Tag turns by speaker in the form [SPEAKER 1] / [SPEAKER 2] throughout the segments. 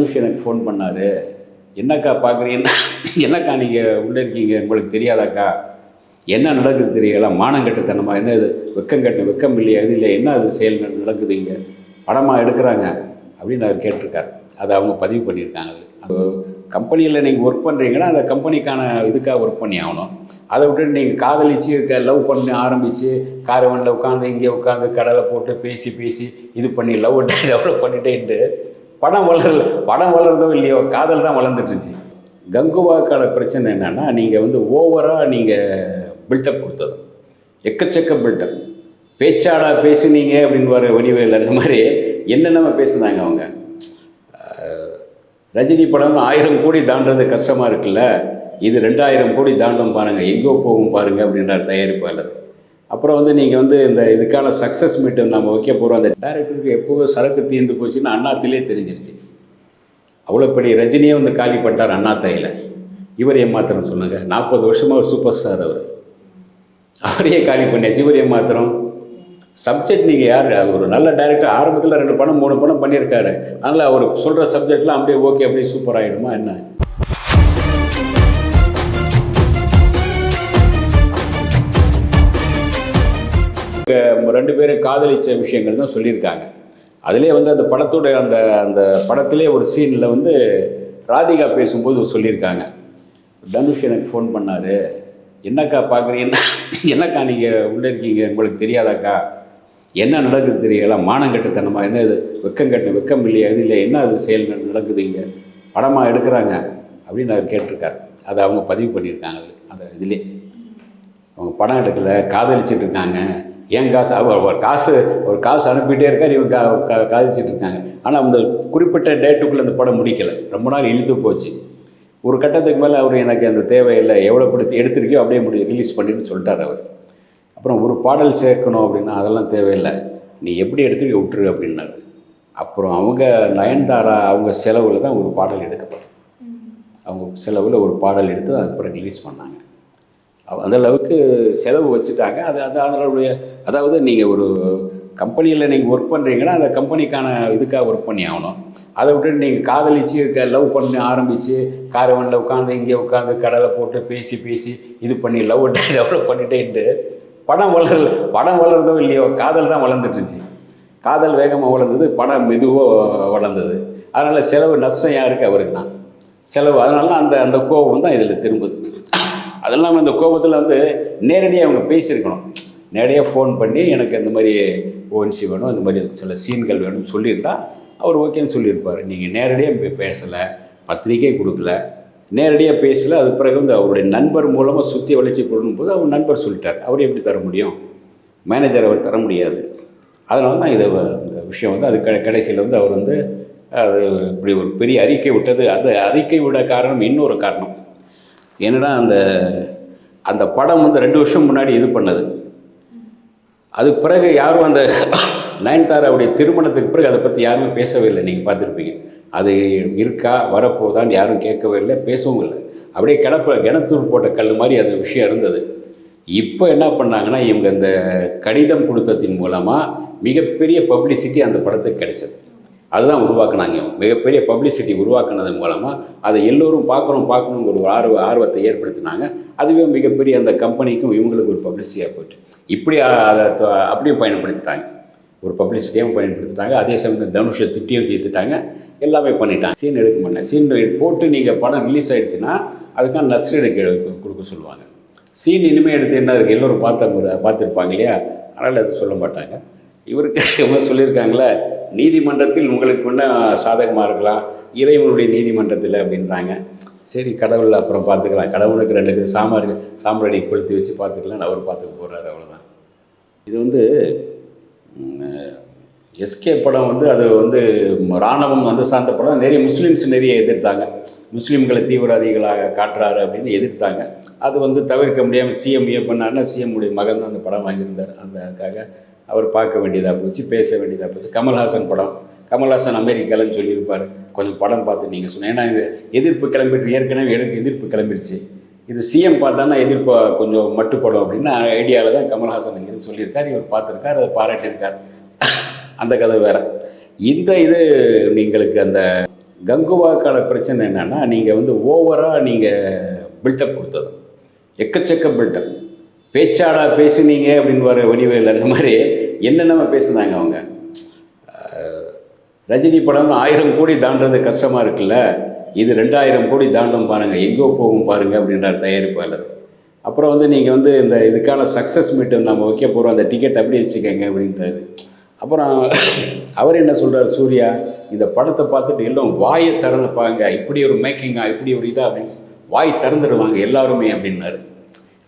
[SPEAKER 1] தனுஷ் எனக்கு ஃபோன் பண்ணார். என்னக்கா பார்க்குறீங்கன்னா என்னக்கா நீங்கள் உள்ளே இருக்கீங்க? உங்களுக்கு தெரியாதாக்கா? என்ன நடக்குது தெரியல? மானங்கட்டுத்தனமா என்ன இது? வெக்கம் கட்ட வெக்கம் இல்லையா? இது இல்லை என்ன அது செயல் நடக்குது இங்கே? படமாக எடுக்கிறாங்க அப்படின்னு அவர் கேட்டிருக்கார். அதை அவங்க பதிவு பண்ணியிருக்காங்க அது. கம்பெனியில் நீங்கள் ஒர்க் பண்ணுறீங்கன்னா அந்த கம்பெனிக்கான இதுக்காக ஒர்க் பண்ணி ஆகணும். அதை விட்டு நீங்கள் காதலிச்சு லவ் பண்ண ஆரம்பித்து காரவனில் உட்காந்து இங்கே உட்காந்து கடலை போட்டு பேசி பேசி இது பண்ணி லவ் டெவலப் பண்ணிட்டேன்ட்டு படம் வளரல படம் வளர்றதோ இல்லையோ காதல் தான் வளர்ந்துட்டுருச்சு. கங்குவாக்கான பிரச்சனை என்னென்னா நீங்கள் வந்து ஓவராக நீங்கள் பில்டப் கொடுத்தது. எக்கச்சக்க பில்டப் பேச்சாடா பேசுனீங்க அப்படின்னு வர வடிவேல் அந்த மாதிரி என்னென்னமா பேசுனாங்க அவங்க. ரஜினி படம் ஆயிரம் கோடி தாண்டுறது கஷ்டமாக இருக்குல்ல? இது ரெண்டாயிரம் கோடி தாண்டும் பாருங்கள் எங்கோ போகும் பாருங்கள் அப்படின்றார் தயாரிப்பாளர். அப்புறம் வந்து நீங்கள் வந்து இந்த இதுக்கான சக்ஸஸ் மீட்டு நம்ம வைக்க போகிறோம் அந்த டேரக்டருக்கு எப்போவோ சரக்கு தீர்ந்து போச்சுன்னு அண்ணாத்திலே தெரிஞ்சிருச்சு. அவ்வளோ பெரிய ரஜினியே வந்து காலி பண்ணிட்டார் அண்ணாத்தையில் இவர் ஏமாத்திரம் சொன்னாங்க நாற்பது வருஷமாக ஒரு சூப்பர் ஸ்டார் அவர். அவரையே காலி பண்ணியாச்சு. இவர் ஏமாத்திரம் சப்ஜெக்ட் நீங்கள் யார்? ஒரு நல்ல டேரக்டர் ஆரம்பத்தில் ரெண்டு படம் மூணு படம் பண்ணியிருக்காரு. அதனால் அவர் சொல்கிற சப்ஜெக்ட்லாம் அப்படியே ஓகே அப்படியே சூப்பர் ஆகிடுமா என்ன? ரெண்டு பேரும் காதலிச்ச விஷயங்கள் தான் சொல்லியிருக்காங்க. அதிலே வந்து அந்த படத்தோட அந்த அந்த படத்திலே ஒரு சீனில் வந்து ராதிகா பேசும்போது சொல்லியிருக்காங்க. தனுஷ் எனக்கு ஃபோன் பண்ணார். என்னக்கா பார்க்குறீங்கன்னா என்னக்கா நீங்கள் உள்ளே இருக்கீங்க? உங்களுக்கு தெரியாதாக்கா? என்ன நடக்குது தெரியல மானங்கட்டுத்தனமாக என்ன இது? வெக்கம் கட்ட வெக்கம் இல்லையா? இது இல்லை என்ன அது செயல் நடக்குது இங்கே? படமாக எடுக்கிறாங்க? அப்படின்னு அவர் கேட்டிருக்காரு. அதை அவங்க பதிவு பண்ணியிருக்காங்க. அது அந்த இதிலே. அவங்க படம் எடுக்கலை காதலிச்சிட்டு இருக்காங்க. ஏன் காசு? அவர் ஒரு காசு ஒரு காசு அனுப்பிட்டே இருக்கார் இவங்க கா கா- காதலிச்சிட்டு இருக்காங்க. ஆனால் அந்த குறிப்பிட்ட டேட்டுக்குள்ளே அந்த படம் முடிக்கலை. ரொம்ப நாள் இழுத்து போச்சு. ஒரு கட்டத்துக்கு மேலே அவர் எனக்கு அந்த தேவையில்லை எவ்வளோ படுத்தி எடுத்திருக்கியோ அப்படியே முடி ரிலீஸ் பண்ணிட்டு சொல்லிட்டார் அவர். அப்புறம் ஒரு பாடல் சேர்க்கணும் அப்படின்னா அதெல்லாம் தேவையில்லை. நீ எப்படி எடுத்துருக்க விட்டுரு அப்படின்னாரு. அப்புறம் அவங்க நயன்தாரா அவங்க செலவில் தான் ஒரு பாடல் எடுக்கப்படும் அவங்க செலவில் ஒரு பாடல் எடுத்து அதுக்கப்புறம் ரிலீஸ் பண்ணாங்க. அந்த அளவுக்கு செலவு வச்சுட்டாங்க. அது அது அதனுடைய அதாவது நீங்கள் ஒரு கம்பெனியில் நீங்கள் ஒர்க் பண்ணுறீங்கன்னா அந்த கம்பெனிக்கான இதுக்காக ஒர்க் பண்ணி ஆகணும். அதை விட்டுட்டு நீங்கள் காதலிச்சு லவ் பண்ணி ஆரம்பித்து காரவனில் உட்காந்து இங்கே உட்காந்து கடலை போட்டு பேசி பேசி இது பண்ணி லவ் டெவலப் பண்ணிட்டேன்ட்டு படம் வளரல படம் வளர்ந்தோ இல்லையோ காதல் தான் வளர்ந்துட்டுருச்சு காதல் வேகமாக வளர்ந்தது படம் மெதுவாக வளர்ந்தது. அதனால் செலவு நஷ்டம் யாருக்கு அவருக்கு தான். செலவு அதனால அந்த அந்த கோபம் தான் இதில் திரும்புது. அது இல்லாமல் அந்த கோபத்தில் வந்து நேரடியாக அவங்க பேசியிருக்கணும். நேரடியாக ஃபோன் பண்ணி எனக்கு இந்த மாதிரி ஓஎன்சி வேணும் இந்த மாதிரி சில சீன்கள் வேணும்னு சொல்லியிருந்தா அவர் ஓகேன்னு சொல்லியிருப்பார். நீங்கள் நேரடியாக பேசலை பத்திரிக்கை கொடுக்கல நேரடியாக பேசல அது பிறகு வந்து அவருடைய நண்பர் மூலமாக சுற்றி வளைச்சி போது அவர் நண்பர் சொல்லிட்டார். அவர் எப்படி தர முடியும்? மேனேஜர் அவர் தர முடியாது. அதனால தான் இதை வ- இந்த விஷயம் வந்து அது க கடைசியில் வந்து அவர் வந்து அது இப்படி ஒரு பெரிய அறிக்கை விட்டது. அது அறிக்கை விட காரணம் இன்னொரு காரணம். ஏன்னா அந்த அந்த படம் வந்து ரெண்டு வருஷம் முன்னாடி இது பண்ணது. அதுக்கு பிறகு யாரும் அந்த நயன்தாராவுடைய திருமணத்துக்கு பிறகு அதை பற்றி யாருமே பேசவே இல்லை நீங்கள் பார்த்துருப்பீங்க. அது இருக்கா வரப்போதான்னு யாரும் கேட்கவே இல்லை பேசவும் இல்லை. அப்படியே கிடப்ப கிணத்தூர் போட்ட கல் மாதிரி அந்த விஷயம் இருந்தது. இப்போ என்ன பண்ணாங்கன்னா இவங்க இந்த கடிதம் கொடுத்ததின் மூலமாக மிகப்பெரிய பப்ளிசிட்டி அந்த படத்துக்கு கிடைச்சது. அதுதான் உருவாக்குனாங்க இவங்க. மிகப்பெரிய பப்ளிசிட்டி உருவாக்குனது மூலமாக அதை எல்லோரும் பார்க்கணும் பார்க்கணுங்கிற ஒரு ஆர்வ ஆர்வத்தை ஏற்படுத்தினாங்க. அதுவே மிகப்பெரிய அந்த கம்பெனிக்கும் இவங்களுக்கு ஒரு பப்ளிசிட்டியாக போயிட்டு. இப்படி அதை அப்படியும் பயன்படுத்திட்டாங்க. ஒரு பப்ளிசிட்டியாகவும் பயன்படுத்திட்டாங்க. அதே சமயத்தில் தனுஷை திட்டியும் தீர்த்துட்டாங்க. எல்லாமே பண்ணிட்டாங்க. சீன் எடுக்க மாட்டேன். சீன் போட்டு நீங்கள் படம் ரிலீஸ் ஆகிடுச்சுன்னா அதுக்கான நஷ்டீடு கொடுக்க சொல்லுவாங்க. சீன் இனிமேல் எடுத்து என்ன இருக்குது எல்லோரும் பார்த்த பார்த்துருப்பாங்க இல்லையா? அதனால் அது சொல்ல மாட்டாங்க. இவருக்கு இவங்க சொல்லியிருக்காங்களே நீதிமன்றத்தில் உங்களுக்கு ஒன்று சாதகமாக இருக்கலாம்? இறைவனுடைய நீதிமன்றத்தில் அப்படின்றாங்க. சரி கடவுள் அப்புறம் பார்த்துக்கலாம். கடவுளுக்கு ரெண்டு சாம்பார் சாம்பாரடி கொளுத்தி வச்சு பார்த்துக்கலாம் அவர் பார்த்துக்க போகிறாரு அவ்வளோதான் இது வந்து எஸ்கே படம் வந்து அது வந்து இராணுவம் வந்து சார்ந்த படம். நிறைய முஸ்லீம்ஸ் நிறைய எதிர்த்தாங்க. முஸ்லீம்களை தீவிரவாதிகளாக காட்டுறாரு அப்படின்னு எதிர்த்தாங்க. அது வந்து தவிர்க்க முடியாமல் சிஎம் ஏ பண்ணாருன்னா சிஎம் உடைய மகன் தான் அந்த படம் வாங்கியிருந்தார். அந்த அதுக்காக அவர் பார்க்க வேண்டியதாக போச்சு பேச வேண்டியதாக போச்சு. கமல்ஹாசன் படம். கமல்ஹாசன் அமெரிக்காலன்னு சொல்லியிருப்பார். கொஞ்சம் படம் பார்த்து நீங்கள் சொன்னேன் ஏன்னா இது எதிர்ப்பு கிளம்பிட்டு ஏற்கனவே எனக்கு எதிர்ப்பு கிளம்பிருச்சு. இது சிஎம் பார்த்தானா எதிர்ப்பு கொஞ்சம் மட்டுப்படும் அப்படின்னு ஐடியாவில் தான் கமல்ஹாசன் இங்கிருந்து சொல்லியிருக்கார். இவர் பார்த்துருக்கார் அதை பாராட்டியிருக்கார். அந்த கதை வேறு. இந்த இது நீங்களுக்கு அந்த கங்குவாக்கான பிரச்சனை என்னென்னா நீங்கள் வந்து ஓவராக நீங்கள் பில்டப் கொடுத்தது. எக்கச்சக்க பில்டப் பேச்சாடா பேசுனீங்க அப்படின்னு வர வடிவேல் அந்த மாதிரி. என்னென்ன பேசுனாங்க அவங்க. ரஜினி படம் ஆயிரம் கோடி தாண்டது கஷ்டமாக இருக்குல்ல? இது ரெண்டாயிரம் கோடி தாண்டும் பாருங்கள் எங்கோ போகும் பாருங்கள் அப்படின்றார் தயாரிப்பாளர். அப்புறம் வந்து நீங்கள் வந்து இந்த இதுக்கான சக்ஸஸ் மீட்டர் நம்ம வைக்க போகிறோம் அந்த டிக்கெட் அப்படியே வச்சுக்கோங்க அப்படின்றது அப்புறம் அவர் என்ன சொல்கிறார் சூர்யா இந்த படத்தை பார்த்துட்டு எல்லாம் வாயை திறந்துப்பாங்க இப்படி ஒரு மேக்கிங்கா இப்படி ஒரு இதாக அப்படின்னு வாய் திறந்துடுவாங்க எல்லாருமே அப்படின்னாரு.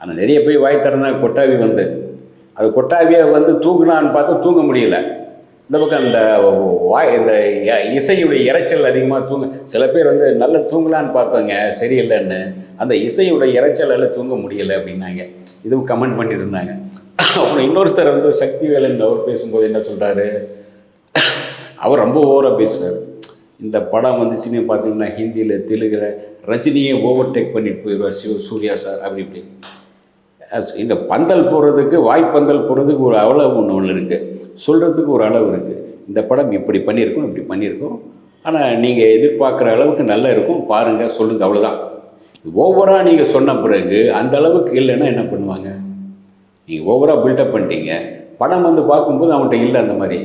[SPEAKER 1] ஆனால் நிறைய போய் வாய் திறந்தா கொட்டாவி வந்து. அது கொட்டாவியை வந்து தூங்குனான்னு பார்த்தா தூங்க முடியல. இந்த பக்கம் இந்த வாய் இந்த இசையுடைய இரைச்சல் அதிகமாக தூங்க சில பேர் வந்து நல்லா தூங்கலான்னு பார்த்தோங்க சரியில்லைன்னு. அந்த இசையுடைய இரைச்சலால் தூங்க முடியலை அப்படின்னாங்க. இதுவும் கமெண்ட் பண்ணிட்டு இருந்தாங்க அப்புறம் இன்னொருத்தர் வந்து சக்தி வேலன் அவர் பேசும்போது என்ன சொல்கிறாரு அவர் ரொம்ப ஓவராக பேசுகிறார் இந்த படம் வந்துச்சுன்னு பார்த்தீங்கன்னா ஹிந்தியில் தெலுங்கில் ரஜினியை ஓவர்டேக் பண்ணிட்டு போயிடுவார் சிவ சூர்யா சார் அப்படி இப்படி. இந்த பந்தல் போடுறதுக்கு வாய்ப்பந்தல் போடுறதுக்கு ஒரு அளவு ஒன்று ஒன்று இருக்குது சொல்கிறதுக்கு ஒரு அளவு இருக்குது இந்த படம் இப்படி பண்ணியிருக்கோம் இப்படி பண்ணியிருக்கோம். ஆனால் நீங்கள் எதிர்பார்க்குற அளவுக்கு நல்லா இருக்கும். பாருங்கள் சொல்லுங்கள் அவ்வளோதான் ஓவராக நீங்கள் சொன்ன பிறகு அந்த அளவுக்கு இல்லைன்னா என்ன பண்ணுவாங்க? நீங்கள் ஓவராக பில்டப் பண்ணிட்டீங்க. படம் வந்து பார்க்கும்போது அவன்கிட்ட இல்லை அந்த மாதிரி.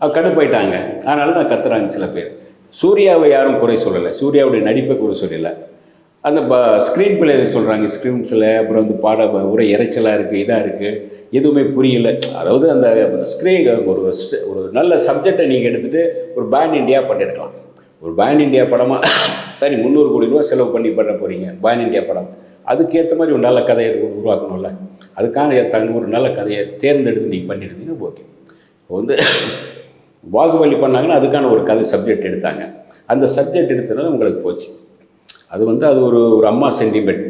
[SPEAKER 1] அவள் கடுப்பாயிட்டாங்க. அதனால தான் கத்துறாங்க சில பேர். சூர்யாவை யாரும் குறை சொல்லலை. சூர்யாவுடைய நடிப்பை குறை சொல்லலை. அந்த ப ஸ்க்ரீன் பிளே சொல்கிறாங்க ஸ்க்ரீன்ஸில் அப்புறம் வந்து பாட உரை இறைச்சலாக இருக்குது இதாக இருக்குது எதுவுமே புரியல. அதாவது அந்த ஸ்க்ரீன் ஒரு ஒரு நல்ல சப்ஜெக்டை நீங்கள் எடுத்துகிட்டு ஒரு பேன் இண்டியா பண்ணியிருக்கலாம் ஒரு பேன் இண்டியா படமாக சரி முந்நூறு கோடி ரூபா செலவு பண்ணி பண்ண போகிறீங்க பேன் இண்டியா படம். அதுக்கேற்ற மாதிரி ஒரு நல்ல கதையை உருவாக்கணும்ல. அதுக்கான தன் ஒரு நல்ல கதையை தேர்ந்தெடுத்து நீங்கள் பண்ணியிருந்தீங்கன்னா ஓகே இப்போ வந்து பாகுபலி பண்ணாங்கன்னா அதுக்கான ஒரு கதை சப்ஜெக்ட் எடுத்தாங்க. அந்த சப்ஜெக்ட் எடுத்ததுனால உங்களுக்கு போச்சு. அது வந்து அது ஒரு ஒரு அம்மா சென்டிமெண்ட்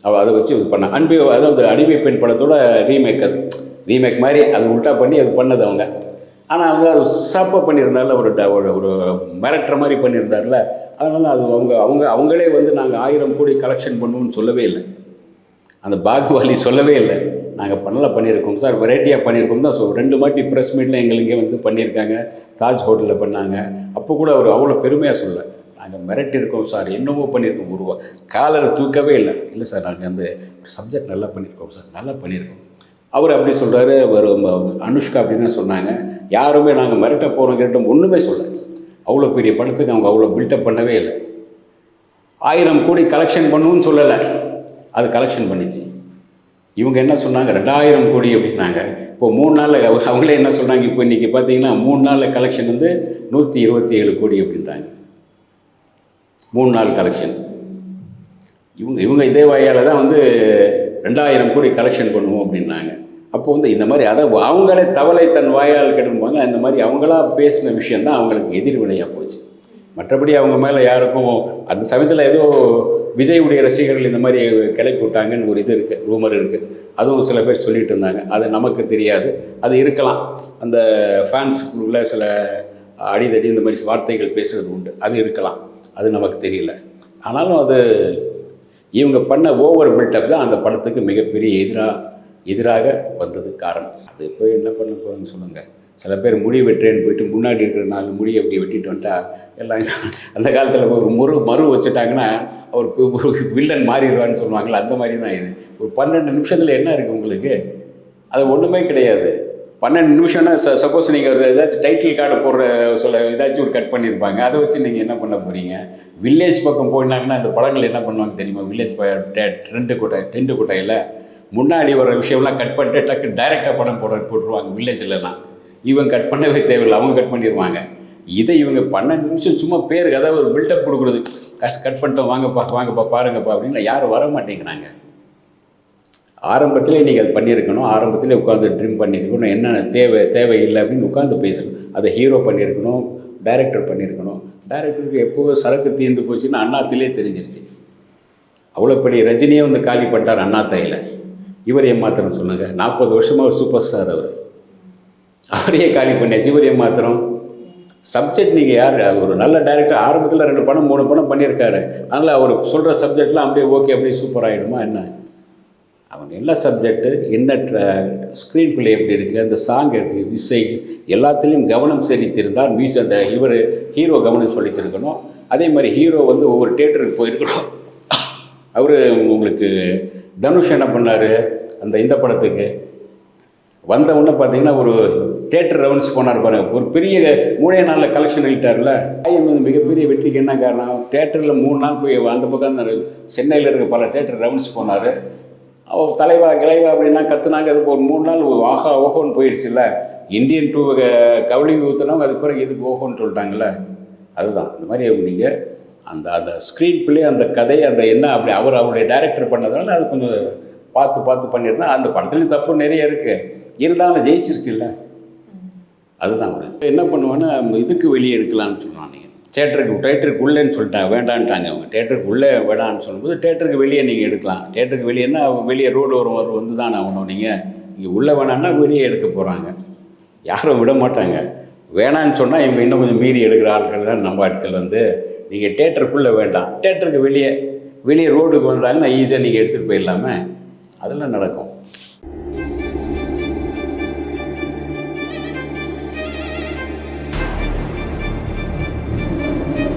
[SPEAKER 1] அவ அதை வச்சு இது பண்ண. அன்பு அதாவது அடிமை பெண் படத்தோட ரீமேக் அது. ரீமேக் மாதிரி அது உல்ட்டா பண்ணி அது பண்ணது அவங்க. ஆனால் அவங்க அது சாப்பாக பண்ணியிருந்தால ஒரு ட- ஒரு ஒரு மிரட்டுற மாதிரி பண்ணியிருந்தார்ல. அதனால் அது அவங்க அவங்க அவங்களே வந்து நாங்கள் ஆயிரம் கோடி கலெக்ஷன் பண்ணுவோம்னு சொல்லவே இல்லை. அந்த பாகுவாலி சொல்லவே இல்லை. நாங்கள் பண்ணல பண்ணியிருக்கோம். சார் வெரைட்டியாக பண்ணியிருக்கோம் தான் ஸோ ரெண்டு மாட்டி ப்ரெஸ் மீட்டில் எங்களுக்கே வந்து பண்ணியிருக்காங்க. தாஜ் ஹோட்டலில் பண்ணாங்க. அப்போ கூட அவர் அவ்வளோ பெருமையாக சொல்லலை. சொல்ல நாங்கள் மிரட்டியிருக்கோம் சார் என்னமோ பண்ணியிருக்கோம் உருவா காலரை தூக்கவே இல்லை. இல்லை சார் நாங்கள் அந்த சப்ஜெக்ட் நல்லா பண்ணியிருக்கோம் சார் நல்லா பண்ணியிருக்கோம். அவர் அப்படி சொல்கிறாரு ஒரு அனுஷ்கா அப்படின்னு தான் சொன்னாங்க. யாருமே நாங்கள் மிரட்ட போகிறோம் கேட்டோம் ஒன்றுமே சொல்லலை. அவ்வளோ பெரிய படத்துக்கு அவங்க அவ்வளோ பில்டப் பண்ணவே இல்லை. ஆயிரம் கோடி கலெக்ஷன் பண்ணுன்னு சொல்லலை. அது கலெக்ஷன் பண்ணிச்சு. இவங்க என்ன சொன்னாங்க? ரெண்டாயிரம் கோடி அப்படின்னாங்க. இப்போ மூணு நாளில் அவங்களே என்ன சொன்னாங்க இப்போ இன்றைக்கி பார்த்தீங்கன்னா மூணு நாளில் கலெக்ஷன் வந்து நூற்றி இருபத்தி ஏழு கோடி அப்படின்றாங்க. மூணு நாள் கலெக்ஷன் இவங்க இவங்க இதே வாயால் தான் வந்து ரெண்டாயிரம் கோடி கலெக்ஷன் பண்ணுவோம் அப்படின்னாங்க. அப்போ வந்து இந்த மாதிரி அதை அவங்களே தவளை தன் வாயால் கெடுப்பாங்க அந்த மாதிரி அவங்களா பேசின விஷயந்தான் அவங்களுக்கு எதிர்வினையாக போச்சு. மற்றபடி அவங்க மேலே யாருக்கும் அந்த சமயத்தில் ஏதோ விஜயுடைய ரசிகர்கள் இந்த மாதிரி கிளப்பி விட்டாங்கன்னு ஒரு இது இருக்குது ரூமர் இருக்குது அதுவும் சில பேர் சொல்லிட்டு இருந்தாங்க. அது நமக்கு தெரியாது. அது இருக்கலாம். அந்த ஃபேன்ஸுக்குள்ள சில அடிதடி இந்த மாதிரி வார்த்தைகள் பேசுகிறது உண்டு. அது இருக்கலாம். அது நமக்கு தெரியல. ஆனாலும் அது இவங்க பண்ண ஓவர் பில்டப் தான் அந்த படத்துக்கு மிகப்பெரிய எதிராக எதிராக வந்தது காரணம். அது போய் என்ன பண்ண போகிறோன்னு சொல்லுங்கள் சில பேர் முடி வெட்டுறேன்னு போயிட்டு முன்னாடி இருக்கிற நாலு முடியை அப்படி வெட்டிட்டு வந்துட்டா எல்லாம் அந்த காலத்தில் ஒரு முரு மறு வச்சுட்டாங்கன்னா அவர் ஒரு வில்லன் மாறிடுவான்னு சொல்லுவாங்களே அந்த மாதிரி தான் இது. ஒரு பன்னெண்டு நிமிஷத்தில் என்ன இருக்குது உங்களுக்கு? அது ஒன்றுமே கிடையாது. பன்னெண்டு நிமிஷம்னா ச சப்போஸ் நீங்கள் ஒரு ஏதாச்சும் டைட்டில் கார்டு போடுற சொல்ல ஏதாச்சும் ஒரு கட் பண்ணியிருப்பாங்க அதை வச்சு நீங்கள் என்ன பண்ண போகிறீங்க வில்லேஜ் பக்கம் போயினாங்கன்னா அந்த படங்கள் என்ன பண்ணுவாங்க தெரியுமா? வில்லேஜ் ட்ரெண்டு கொட்டை டென்ட்டு கொட்டையில் முன்னாடி வர விஷயம்லாம் கட் பண்ணிட்டு டக்கு டைரெக்டாக படம் போட போட்டுருவாங்க வில்லேஜ்லலாம் இவங்க கட் பண்ணவே தேவையில்லை அவங்க கட் பண்ணிடுவாங்க இதை இவங்க பன்னெண்டு நிமிஷம் சும்மா பேருக்கு அதாவது ஒரு பில்டப் கொடுக்குறது. கஸ் கட் பண்ணிட்டோம் வாங்கப்பா வாங்கப்பா பாருங்கப்பா அப்படின்னு யாரும் வர மாட்டேங்கிறாங்க ஆரம்பத்திலே நீங்கள் அது பண்ணியிருக்கணும் ஆரம்பத்திலே உட்காந்து ட்ரீம் பண்ணியிருக்கணும் என்னென்ன தேவை தேவை இல்லை அப்படின்னு உட்காந்து பேசணும். அதை ஹீரோ பண்ணியிருக்கணும் டைரக்டர் பண்ணியிருக்கணும். டைரக்டருக்கு எப்போவோ சரக்கு தீர்ந்து போச்சுன்னா அண்ணாத்திலே தெரிஞ்சிருச்சு. அவ்வளோ பெரிய ரஜினியே வந்து காலி பண்ணிட்டார் அண்ணாத்தையில் இவர் ஏமாத்திரம் சொன்னாங்க நாற்பது வருஷமாக ஒரு சூப்பர் ஸ்டார் அவர். அவரையே காலி பண்ணியாச்சு. இவர் ஏமாத்திரம் சப்ஜெக்ட் நீங்கள் யார்? ஒரு நல்ல டைரக்டர் ஆரம்பத்தில் ரெண்டு படம் மூணு படம் பண்ணியிருக்காரு. அதனால் அவர் சொல்கிற சப்ஜெக்ட்லாம் அப்படியே ஓகே அப்படியே சூப்பர் ஆகிடுமா என்ன? அவன் என்ன சப்ஜெக்ட்டு என்ன ஸ்க்ரீன் பிளே எப்படி இருக்குது அந்த சாங் இருக்குது இசை எல்லாத்துலேயும் கவனம் செலுத்தியிருந்தால் மீஸ் அந்த இவர் ஹீரோ கவனம் செலுத்தியிருக்கணும். அதே மாதிரி ஹீரோ வந்து ஒவ்வொரு தேட்டருக்கு போயிருக்கணும். அவர் உங்களுக்கு தனுஷ் என்ன பண்ணார் அந்த இந்த படத்துக்கு. வந்த உடனே பார்த்தீங்கன்னா ஒரு தேட்டர் ரவுண்ட்ஸ் போனார் பாருங்க. ஒரு பெரிய மூணே நாளில் கலெக்ஷன் ஆகிட்டார்ல ஐயம் வந்து மிகப்பெரிய வெற்றிக்கு என்ன காரணம்? தேட்டரில் மூணு நாள் போய் அந்த பக்கம் அந்த சென்னையில் இருக்க பல தேட்டர் ரவுண்ட்ஸ் போனார். அவர் தலைவா கிளைவா அப்படின்னா கத்துனாங்க. அது ஒரு மூணு நாள் ஆஹா ஓஹோன்னு போயிடுச்சுல்ல. இந்தியன் டூ கவுளி ஊற்றுனவங்க அது பிறகு இதுக்கு ஓஹோன்னு சொல்லிட்டாங்கல்ல? அதுதான். இந்த மாதிரி நீங்கள் அந்த அந்த ஸ்க்ரீன் பிளே அந்த கதை அந்த என்ன அப்படி அவர் அவருடைய டைரக்டர் பண்ணதால அது கொஞ்சம் பார்த்து பார்த்து பண்ணியிருந்தா அந்த படத்துலையும் தப்பு நிறைய இருக்குது இருந்தாலும் ஜெயிச்சிருச்சு இல்லை அதுதான். என்ன பண்ணுவேன்னா இதுக்கு வெளியே எடுக்கலாம்னு சொன்னான் நீங்கள் தேட்டருக்கு தேட்டருக்கு உள்ளேன்னு சொல்லிட்டாங்க. வேண்டான்ட்டாங்க அவங்க. தேட்டருக்கு உள்ளே வேடான்னு சொல்லும்போது தேட்டருக்கு வெளியே நீங்கள் எடுக்கலாம். தேட்டருக்கு வெளியேன்னா வெளியே ரோடு வரும் ஒரு வந்து தான் ஆகணும். நீங்கள் இங்கே உள்ளே வேணான்னா வெளியே எடுக்க போகிறாங்க யாரும் விட மாட்டாங்க. வேணான்னு சொன்னால் இவங்க இன்னும் கொஞ்சம் மீறி எடுக்கிற ஆட்கள் தான் நம்ம ஆட்கள் வந்து. நீங்கள் தேட்டருக்குள்ளே வேண்டாம். தேட்டருக்கு வெளியே வெளியே ரோடுக்கு வந்தாங்கன்னா ஈஸியாக நீங்கள் எடுத்துகிட்டு போயிடலாமே. அதெல்லாம் நடக்கும்.